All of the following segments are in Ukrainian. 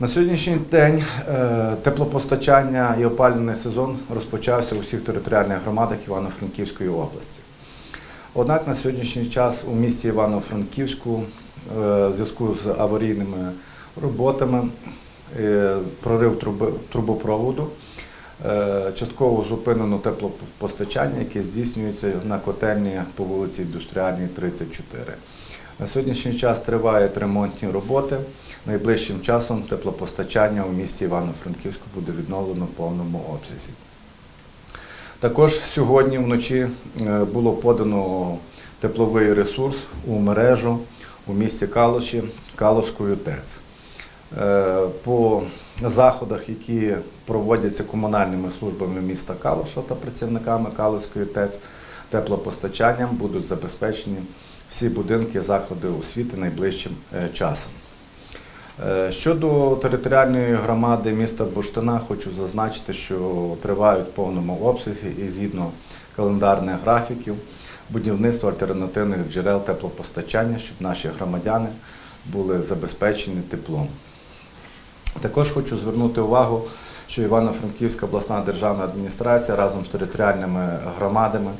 На сьогоднішній день е, теплопостачання і опалювальний сезон розпочався у всіх територіальних громадах Івано-Франківської області. Однак на сьогоднішній час у місті Івано-Франківську е, в зв'язку з аварійними роботами, е, прорив трубопроводу, частково зупинено теплопостачання, яке здійснюється на котельні по вулиці Індустріальній, 34. На сьогоднішній час тривають ремонтні роботи. Найближчим часом теплопостачання у місті Івано-Франківську буде відновлено в повному обсязі. Також сьогодні вночі е, було подано тепловий ресурс у мережу у місті Калуші Калуською ТЕЦ. Е, По заходах, які проводяться комунальними службами міста Калуша та працівниками Калуської ТЕЦ, теплопостачанням будуть забезпечені всі будинки заклади освіти найближчим е, часом. Е, Щодо територіальної громади міста Бурштина, хочу зазначити, що тривають в повному обсязі і згідно календарних графіків будівництво альтернативних джерел теплопостачання, щоб наші громадяни були забезпечені теплом. Також хочу звернути увагу, що Івано-Франківська обласна державна адміністрація разом з територіальними громадами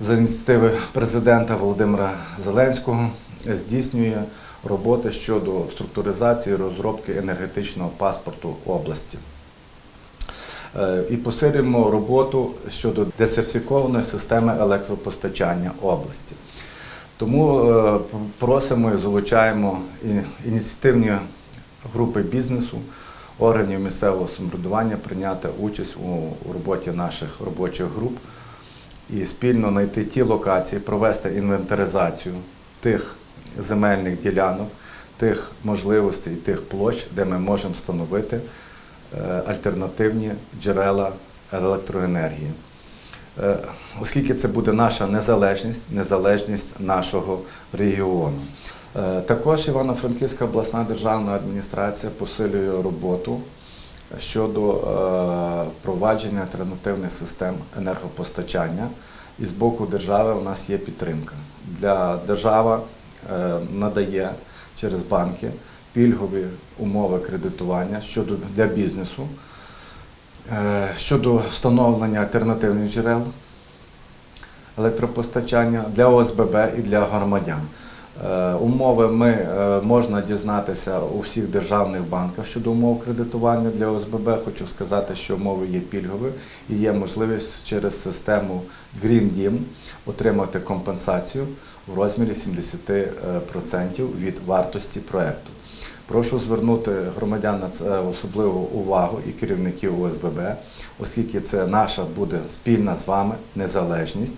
за ініціативи президента Володимира Зеленського здійснює роботи щодо структуризації розробки енергетичного паспорту області. Е, І посилюємо роботу щодо десертифікованої системи електропостачання області. Тому е, просимо і залучаємо ініціативні групи бізнесу, органів місцевого самоврядування прийняти участь у у роботі наших робочих груп і спільно знайти ті локації, провести інвентаризацію тих земельних ділянок, тих можливостей, тих площ, де ми можемо встановити е, альтернативні джерела електроенергії. Е, Оскільки це буде наша незалежність, незалежність нашого регіону. Е, Також Івано-Франківська обласна державна адміністрація посилює роботу щодо е, впровадження альтернативних систем енергопостачання. І з боку держави у нас є підтримка. Для держава е, надає через банки пільгові умови кредитування щодо для бізнесу е, щодо встановлення альтернативних джерел електропостачання для ОСББ і для громадян. Е, Умови ми е, можна дізнатися у всіх державних банках щодо умов кредитування для ОСББ. Хочу сказати, що умови є пільгові і є можливість через систему Green Dім отримати компенсацію в розмірі 70% від вартості проекту. Прошу звернути громадян на це особливу увагу і керівників ОСББ, оскільки це наша буде спільна з вами незалежність